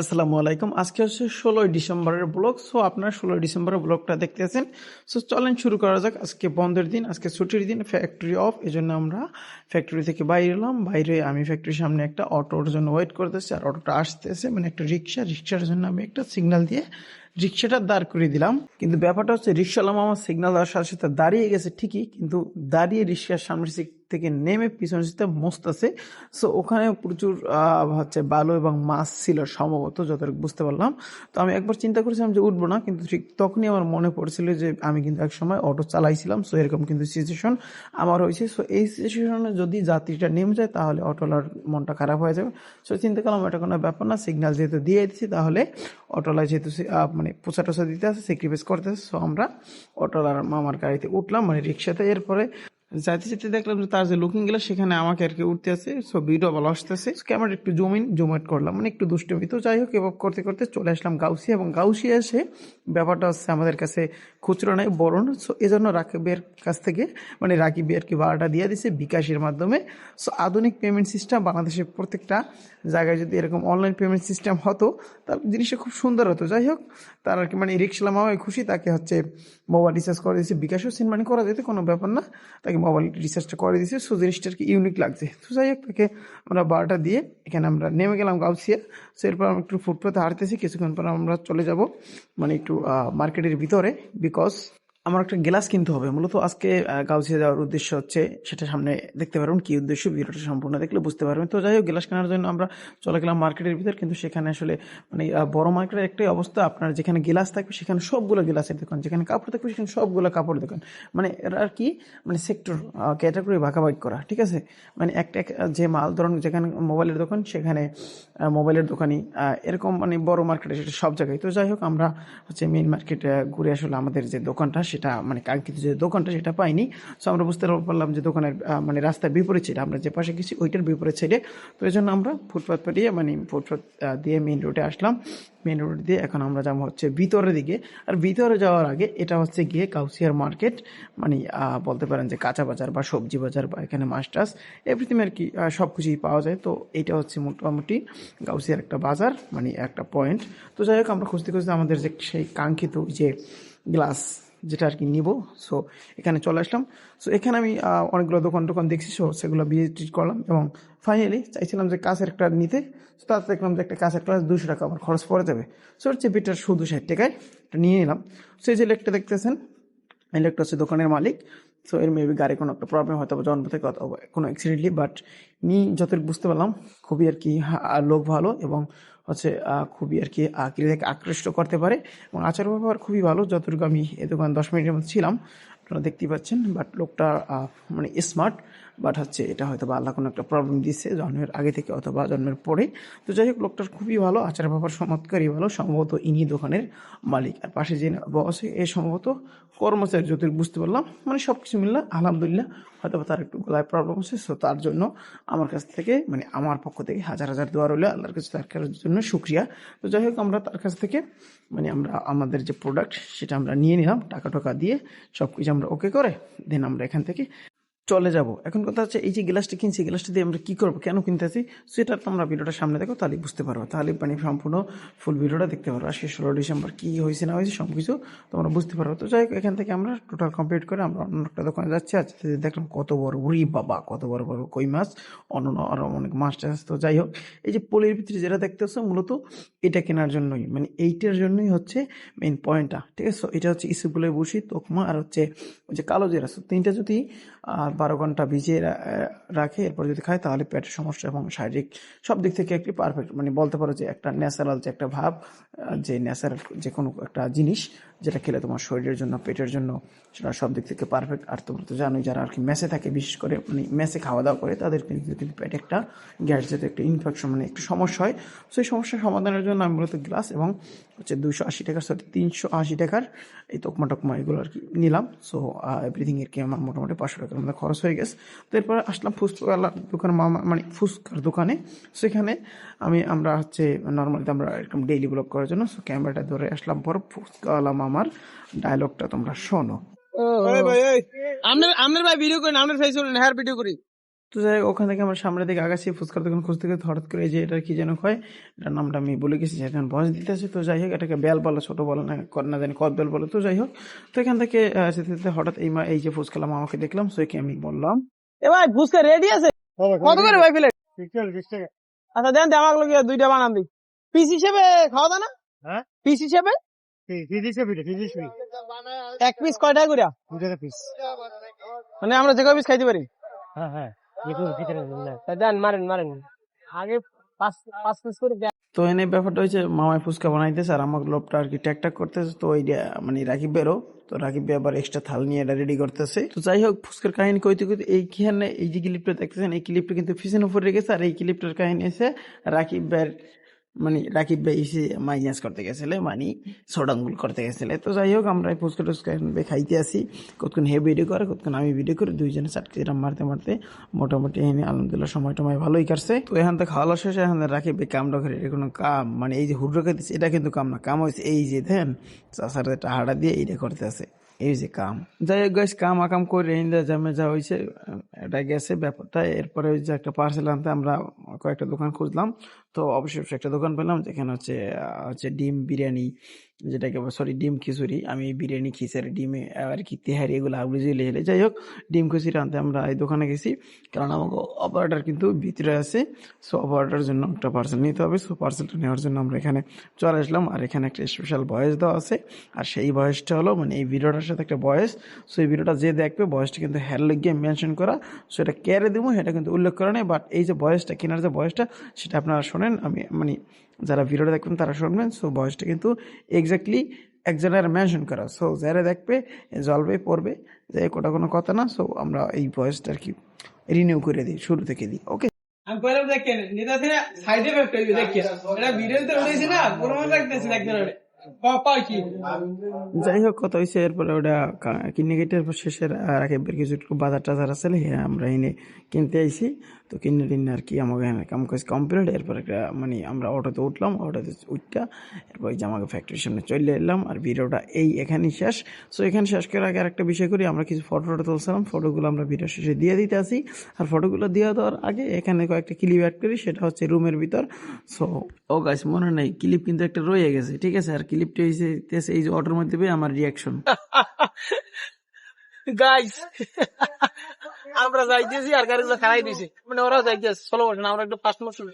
আসসালামু আলাইকুম। আজকে হচ্ছে ষোলোই ডিসেম্বরের ব্লগ, সো আপনারা ষোলোই ডিসেম্বরের ব্লগটা দেখতেছেন। সো চলেন শুরু করা যাক। আজকে বন্ধের দিন, আজকে ছুটির দিন ফ্যাক্টরি অফ এই জন্য আমরা ফ্যাক্টরি থেকে বাইরে এলাম। বাইরে আমি ফ্যাক্টরির সামনে একটা অটোর জন্য ওয়েট করতেছি, আর অটোটা আসতেছে মানে একটা রিক্সা। রিক্সার জন্য আমি একটা সিগন্যাল দিয়ে রিক্সাটা দাঁড় করে দিলাম। কিন্তু ব্যাপারটা হচ্ছে, রিক্সাওয়ালা আমার সিগন্যাল দেওয়ার সাথে সাথে দাঁড়িয়ে গেছে ঠিকই, কিন্তু দাঁড়িয়ে রিক্সার সামনে থেকে নেমে পিছনের সিটে মস্তাছে সো ওখানে প্রচুর হচ্ছে বালু এবং মাছ ছিল সম্ভবত, যতটুকু বুঝতে পারলাম। তো আমি একবার চিন্তা করেছিলাম যে উঠবো না, কিন্তু ঠিক তখনই আমার মনে পড়ছিল যে আমি কিন্তু এক সময় অটো চালাইছিলাম। সো এরকম কিন্তু সিচুয়েশন আমার হয়েছে। সো এই সিচুয়েশনে যদি যাত্রীটা নেমে যায়, তাহলে অটোলার মনটা খারাপ হয়ে যাবে। সো চিন্তা করলাম, এটা কোনো ব্যাপার না সিগন্যাল যেহেতু দিয়ে দিচ্ছি তাহলে অটোলায় যেহেতু মানে পোষা টোসা দিতে আছে স্যাক্রিফাইস করতেছে সো আমরা অটোলার মামার গাড়িতে উঠলাম মানে রিক্সাতে। এরপরে যাইতে যেতে দেখলাম যে তার যে লুকিং গেলে সেখানে আমাকে আর কি উঠতে আছে। সো ভিডিও ভালো আসতেছে। ক্যামেরা একটু জুম ইন করলাম। মানে একটু দুষ্টমি। তো যাই হোক, এভাবে করতে করতে চলে আসলাম গাউসিয়া এবং গাউসিয়া এসে ব্যাপারটা হচ্ছে আমাদের কাছে খুচরো নাই বড় না সো এই জন্য রাকিবের কাছ থেকে মানে রাকিবের কি ভাড়াটা দিয়ে দিছে বিকাশের মাধ্যমে। সো আধুনিক পেমেন্ট সিস্টেম বাংলাদেশের প্রত্যেকটা জায়গায় যদি এরকম অনলাইন পেমেন্ট সিস্টেম হতো তাহলে জিনিসটা খুব সুন্দর হতো। যাই হোক, তার আর কি মানে রিক্সা খুশি, তাকে হচ্ছে মোবাইল রিচার্জ করে দিয়েছে। বিকাশও সেন্ড মানি করা যেতে, কোনো ব্যাপার না। তাকে মোবাইল রিচার্জটা করে দিয়েছে। সো জিনিসটা আর কি ইউনিক লাগছে। তো যাই হোক, তাকে আমরা বারোটা দিয়ে এখানে আমরা নেমে গেলাম গাউসিয়া। সো এরপর আমরা একটু ফুটপাথে হাঁটতেছি। কিছুক্ষণ পর আমরা চলে যাব মানে একটু মার্কেটের ভিতরে। বিকজ আমার একটা গ্লাস কিনতে হবে। মূলত আজকে আহ, গাউসিয়া যাওয়ার উদ্দেশ্য হচ্ছে সেটা সামনে দেখতে পারবেন কি উদ্দেশ্য ভিডিওটা সম্পূর্ণ দেখলে বুঝতে পারবেন। তো যাই হোক গ্লাস কেনার জন্য আমরা চলে গেলাম মার্কেটের ভিতর কিন্তু সেখানে আসলে মানে বড় মার্কেটের একটাই অবস্থা আপনার যেখানে গ্লাস থাকবে সেখানে সবগুলো গ্লাসের দোকান যেখানে কাপড় থাকবে সেখানে সবগুলো কাপড় দোকান। মানে এরা আর কি মানে সেক্টর ক্যাটাগরি ভাগাভাগ করা ঠিক আছে? মানে একটা যে মাল ধরুন যেখানে মোবাইলের দোকান সেখানে মোবাইলের দোকানই এরকম মানে বড় মার্কেটে সেটা সব জায়গায়। তো যাই হোক আমরা হচ্ছে মেইন মার্কেটে ঘুরে আসলে আমাদের যে দোকানটা সেটা মানে কাঙ্ক্ষিত যে দোকানটা সেটা পাইনি সো আমরা বুঝতে পারলাম যে দোকানের মানে রাস্তার বিপরীত ছিল আমরা যে পাশে গেছি ওইটার বিপরীত সাইডে তো এই জন্য আমরা ফুটপাথ পেরিয়ে মানে ফুটপাথ দিয়ে মেইন রোডে আসলাম। মেইন রোড দিয়ে এখন আমরা যাব হচ্ছে ভিতরের দিকে। আর ভিতরে যাওয়ার আগে এটা হচ্ছে গিয়ে কাউসিয়ার মার্কেট মানে বলতে পারেন যে কাঁচা বাজার বা সবজি বাজার বা এখানে মাছ এভরিথিং আর কি সব কিছুই পাওয়া যায়। তো এটা হচ্ছে মোটামুটি গাউসিয়ার একটা বাজার মানে একটা পয়েন্ট তো যাই হোক, আমরা খুঁজতে খুঁজতে আমাদের যে সেই কাঙ্ক্ষিত যে গ্লাস যেটা আর কি নিব। সো এখানে চলে আসলাম। সো এখানে আমি অনেকগুলো দোকান টোকান দেখছি সো সেগুলো ভিজিট করলাম। এবং ফাইনালি চাইছিলাম যে কাছের একটা নিতে। সো তাতে দেখলাম যে একটা কাছের ক্লাস দুশো টাকা আমার খরচ পড়ে যাবে। সো হচ্ছে বেটার শুধু ষাট টাকায় নিয়ে নিলাম। সেই যে লেকটা দেখতেছেন লোকটা হচ্ছে দোকানের মালিক সো এর মেবি গাড়ি কোনো একটা প্রবলেম হয়তো বা জন্ম থেকে কোনো অ্যাক্সিডেন্টলি বাট নি যতটুকু বুঝতে পারলাম, খুবই আর কি লোক ভালো এবং হচ্ছে খুবই আর কি আকৃতিকে আকৃষ্ট করতে পারে এবং আচার ব্যবহার খুবই ভালো। যতটুকু আমি এ দোকান দশ মিনিটের মধ্যে ছিলাম আপনারা দেখতে পাচ্ছেন বাট লোকটা মানে স্মার্ট বাট হচ্ছে এটা হয়তো বা আল্লাহ কোনো একটা প্রবলেম দিচ্ছে জন্মের আগে থেকে অথবা জন্মের পরে। তো যাই হোক, লোকটার খুবই ভালো, আচার ব্যবহার চমৎকারই ভালো, সম্ভবত ইনি দোকানের মালিক। আর পাশে যে বসে এ সম্ভবত কর্মচারী যদি বুঝতে পারলাম মানে সব কিছু মিললে, আলহামদুলিল্লাহ হয়তো তার একটু গলায় প্রবলেম আছে সো তার জন্য আমার কাছ থেকে মানে আমার পক্ষ থেকে হাজার হাজার দোয়া হলে আল্লাহর কাছে তার জন্য সুক্রিয়া তো যাই হোক, আমরা তার কাছ থেকে মানে আমরা, আমাদের যে প্রোডাক্ট সেটা আমরা নিয়ে নিলাম টাকা টাকা দিয়ে সব কিছু আমরা ওকে করে দেন আমরা এখান থেকে চলে যাব। এখন কথা হচ্ছে এই যে গ্লাসটা কিনছি গ্লাসটা দিয়ে আমরা কি করব কেন কিনতে কিনতেছি সেটা তোমরা ভিডিওটা সামনে দেখো তাহলে বুঝতে পারব। তাহলে মানে সম্পূর্ণ ফুল ভিডিওটা দেখতে পারব। আজকে ষোলো ডিসেম্বর কী হয়েছে না হয়েছে সব কিছু তোমরা বুঝতে পারব। তো যাই এখান থেকে আমরা টোটাল কমপ্লিট করে আমরা অন্য একটা দোকানে যাচ্ছি। আজ দেখলাম কত বড় উড়ি বাবা কত বড় বড় কই মাছ অন্য আরও অনেক মাছ টাছ তো যাই হোক এই যে পোলের ভিতরে যেটা দেখতে দেখতেছো মূলত এটা কেনার জন্যই মানে এইটার জন্যই হচ্ছে মেইন পয়েন্টটা ঠিক আছে? এটা হচ্ছে ইসুগুলের বসি তোকমা আর হচ্ছে ওই যে কালো জিরা So, তিনটা যদি বারো ঘণ্টা ভিজিয়ে রাখে, এরপর যদি খায়, তাহলে পেটের সমস্যা এবং শারীরিক সব দিক থেকে একটি পারফেক্ট মানে বলতে পারো যে একটা ন্যাচারাল যে একটা ভাব যে ন্যাচারাল যে কোনো একটা জিনিস যেটা খেলে তোমার শরীরের জন্য, পেটের জন্য, সেটা সব দিক থেকে পারফেক্ট আর তোমরা তো জানোই, যারা আর কি মেসে থাকে, বিশেষ করে মানে মেসে খাওয়া দাওয়া করে, তাদের কিন্তু কিন্তু পেটে একটা গ্যাস যেতে একটা ইনফেকশন মানে একটু সমস্যা হয় সেই সমস্যার সমাধানের জন্য আমি মূলত গ্লাস এবং হচ্ছে দুশো আশি টাকার সরি তিনশো আশি টাকার এই তোকমা টকমা এগুলো আর কি নিলাম। সো এভরিথিং এর কি আমার মোটামুটি পাঁচশো টাকার মধ্যে খরচ হয়ে গেছে। তো এরপর আসলাম ফুচকাওয়ালা দোকান, মামা মানে ফুচকার দোকানে। সেখানে আমি আমরা হচ্ছে নর্মালি আমরা এরকম ডেইলি ব্লগ করার জন্য সো ক্যামেরাটা ধরে আসলাম, পর ফুচকাওয়ালা মামার ডায়লগটা তোমরা শোনো। আপনার আপনার ভাই ভিডিও করেন আপনার ফেস করেন হ্যাঁ ভিডিও করি। তো যাই ওখান থেকে আমরা সামনের দিকে আগাচ্ছি ফুচকার দোকান খুঁজতে খুঁজতে হঠাৎ করে এই যে এটা কি যেন হয় এটার নামটা আমি বলে গেছি এখন বয়স দিতে তো যাই হোক এটাকে বেল বলে ছোটো বলে না না জানি কদ বেল বলে। তো যাই হোক তো এখান থেকে যেতে যেতে হঠাৎ এই মা এই যে ফুচকালা মামাকে দেখলাম আমি বললাম? এ ভাই ফুচকা রেডি আছে? কত করে ভাই প্লেট। আচ্ছা দেন আমাকে লোক দুইটা বানান দিই। পিস হিসেবে খাওয়া দাও না? হ্যাঁ? পিস হিসেবে? এক পিস কয় টাকা করে মানে আমরা যে পিস খাইতে পারি? হ্যাঁ, তা দেন মারেন মারেন। আগে পাঁচ পাঁচ পিস করে তো এনে ব্যাপারটা হচ্ছে মামায় ফুচকা বানাইতেছে আর আমার লোভটা আর কি ট্যাক করতেছে। তো এইটা মানে রাকিব বেরো তো রাকিব আবার এক্সট্রা থাল নিয়ে এটা রেডি করতেছে। তো যাই হোক ফুচকার কাহিনী কইতে কইতে এইখানে এই যে ক্লিপটা দেখতেছেন এই ক্লিপটা কিন্তু ফিসের উপর রেখেছে আর এই ক্লিপটার কাহিনী আছে রাকিব মানে রাকিব ভাই এসে মাইনাস করতে গেছিলে মানে সোডাঙ্গুল করতে গেছিলে। তো যাই হোক, আমরা ফুচকা টুচকা খাইতে আসি। কতক্ষণ হে ভিডিও করে, কতক্ষণ আমি ভিডিও করে, দুইজনে চাটকে এরম মারতে মারতে মোটামুটি এখানে আলহামদুলিল্লাহ সময় টময় ভালোই কাটছে। তো এখান থেকে খাওয়া শেষে এখান থেকে রাকিব ভাই কামটা করে কোনো কাম মানে এই যে হুড্রো দিচ্ছে এটা কিন্তু কাম না, কাম হয়েছে এই যে দেন চাষার টাহাটা দিয়ে এইটা করতে আছে এই যে কাম। যাই হোক গাছ কাম আকাম করে ইন্দা জামে যা হয়েছে এটা গেছে ব্যাপারটা। এরপরে ওই যে একটা পার্সেল আনতে আমরা কয়েকটা দোকান খুঁজলাম। তো অবশ্যই একটা দোকান পেলাম যেখানে হচ্ছে হচ্ছে ডিম, বিরিয়ানি যেটাকে সরি ডিম খিচুড়ি। আমি বিরিয়ানি, খিচুড়ি, ডিমে আর কি তেহারি এগুলো আগুলি জুলে হেলে যাই হোক, ডিম খিচুড়ি আনতে আমরা এই দোকানে গেছি। কারণ আমাকে অপারেটার কিন্তু ভিতরে আছে। সো অপারেটার জন্য একটা পার্সেল নিতে হবে। সো পার্সেলটা নেওয়ার জন্য আমরা এখানে চলে আসলাম। আর এখানে একটা স্পেশাল ভয়েস দেওয়া আছে। আর সেই ভয়েসটা হলো মানে এই ভিডিওটার সাথে একটা ভয়েস সো এই ভিডিওটা যে দেখবে ভয়েসটা কিন্তু হ্যার লিগে মেনশন করা। সো এটা কেয়ারে দেবো সেটা কিন্তু উল্লেখ করা নেই। বাট এই যে ভয়েসটা কেনার যে ভয়েসটা সেটা আপনারা শোনেন আমি মানে যারা ভিডিওটা দেখবেন তারা শুনবেন। সো ভয়েসটা কিন্তু এক্স্যাক্টলি একজনের মেনশন করা। সো যারা দেখবে জলবে পড়বে যে কোটা কোনো কথা না সো আমরা এই ভয়েসটা আর কি রিনিউ করে দিই শুরু থেকে দিই ওকে আমি কইলাম দেখেন নিতা থেকে সাইডে ব্যাগ তৈরি দেখেন। এটা ভিডিওতে উঠেছি না প্রমাণ রাখতেছি দেখতে পারে যাই হোক কথা হয়েছে এরপরে ওটা কিনে কেটে শেষের কিছু একটু বাজার টাজার আছে হ্যাঁ আমরা এনে কিনতে আইছি। তো কিনে টিনে আর কি আমাকে এখানে কাম কাজ কমপ্লিট এরপর একটা মানে আমরা অটোতে উঠলাম, অটোতে উঠটা, এরপর যে আমাকে ফ্যাক্টরির সামনে চলে এলাম আর ভিডিওটা এই এখানেই শেষ। সো এখানে শেষ করার আগে আরেকটা বিষয় করি, আমরা কিছু ফটো টটো তুলছিলাম ফটোগুলো আমরা ভিডিও শেষে দিয়ে দিতে আসি। আর ফটোগুলো দিয়ে দেওয়ার আগে এখানে কয়েকটা ক্লিপ অ্যাড করি, সেটা হচ্ছে রুমের ভিতর। সো ও গাছ মনে নেই ক্লিপ কিন্তু একটা রয়ে গেছে, ঠিক আছে? আর ক্লিপটা এই যে অটোর মধ্যে আমার রিয়াকশন গাইস আমরা যাইতেছি আর গাড়িগুলো খারাই দিয়েছি মানে ওরা যাইতেছে। চলো আমরা একটু ফার্স্ট মোশন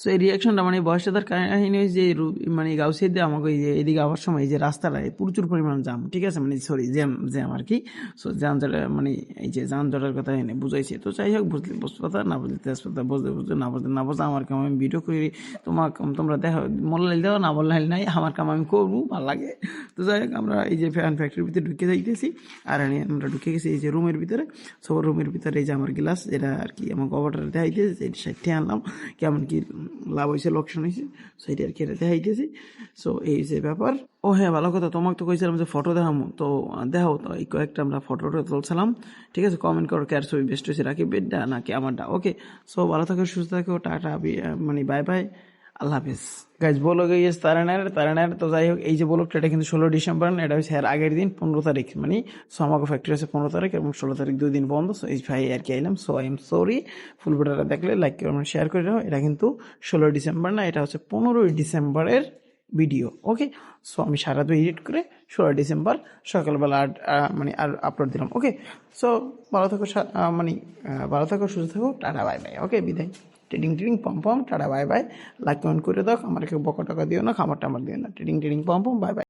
সো এই রিয়াকশনটা মানে বয়সটা তার কাহিনী যে মানে গাউসিয়ে দিয়ে আমাকে এই যে এদিকে আবার সময় যে রাস্তাটায় প্রচুর পরিমাণ জাম ঠিক আছে? মানে সরি জ্যাম জ্যাম আর কি। সো যান জটের মানে এই যে যান জটের কথা এনে বুঝাইছে। তো যাই হোক বুঝলে কথা না বুঝলে তেজপাতা বুঝতে বুঝতে, না বুঝতে না বুঝতে আমার কাম আমি ভিডিও করি। তোমার তোমরা দেখো মোল্লাইল দাও, না মোল্লাইল নাই, আমার কাম আমি করব, ভালো লাগে। তো যাই হোক, আমরা এই যে ফ্যান ফ্যাক্টরির ভিতরে ঢুকে যাইতেছি। আর আমরা ঢুকে গেছি এই যে রুমের ভিতরে। সব রুমের ভিতরে এই যে আমার গ্লাস এটা আর কি আমার কভারটা দেখাইতেছে এই সাইডে আনলাম। কেমন কি লাভ হয়েছে লোকসান হয়েছে সেইটা আর কেটে দেখাই দেখাইতেছি সো এই যে ব্যাপার। ও হ্যাঁ ভালো কথা, তোমাকে তো কইছিলাম যে ফটো দেখামো। তো দেখাও তো, এই কয়েকটা আমরা ফটো তুলছিলাম। ঠিক আছে কমেন্ট করো কার ছবি বেস্ট হয়েছে রাখি বেডটা নাকি আমারটা? ওকে সো ভালো থাকো, সুস্থ থাকো, টাটা মানে বাই বাই আল্লাহ হাফিজ। গাইজ বলো গিয়েছে তারানার তারানার তো যাই হোক, এই যে বলকটা এটা কিন্তু ষোলো ডিসেম্বর এটা হচ্ছে এর আগের দিন, পনেরো তারিখ মানে সো আমাকে ফ্যাক্টরি আছে পনেরো তারিখ এবং ষোলো তারিখ দুই দিন বন্ধ সো এই ভাই আর কি আইলাম so I am sorry full ভিডিওটা দেখলে লাইক করে শেয়ার করে দাও, এটা কিন্তু ষোলো ডিসেম্বর না, এটা হচ্ছে পনেরোই ডিসেম্বরের ভিডিও ওকে সো আমি সারা দুই এডিট করে ষোলো ডিসেম্বর সকালবেলা আট মানে আর আপলোড দিলাম ওকে সো ভালো থাকো মানে ভালো থাকো, সুস্থ থাকো, টাটা বাই বাই ওকে বিদায়। টিডিং টিডিং পম পম tata bye bye. Like comment করে দাও কেউ বকা টকা দিও না খাবার টাবার দিও না। টিডিং টিডিং পম পম, বাই বাই।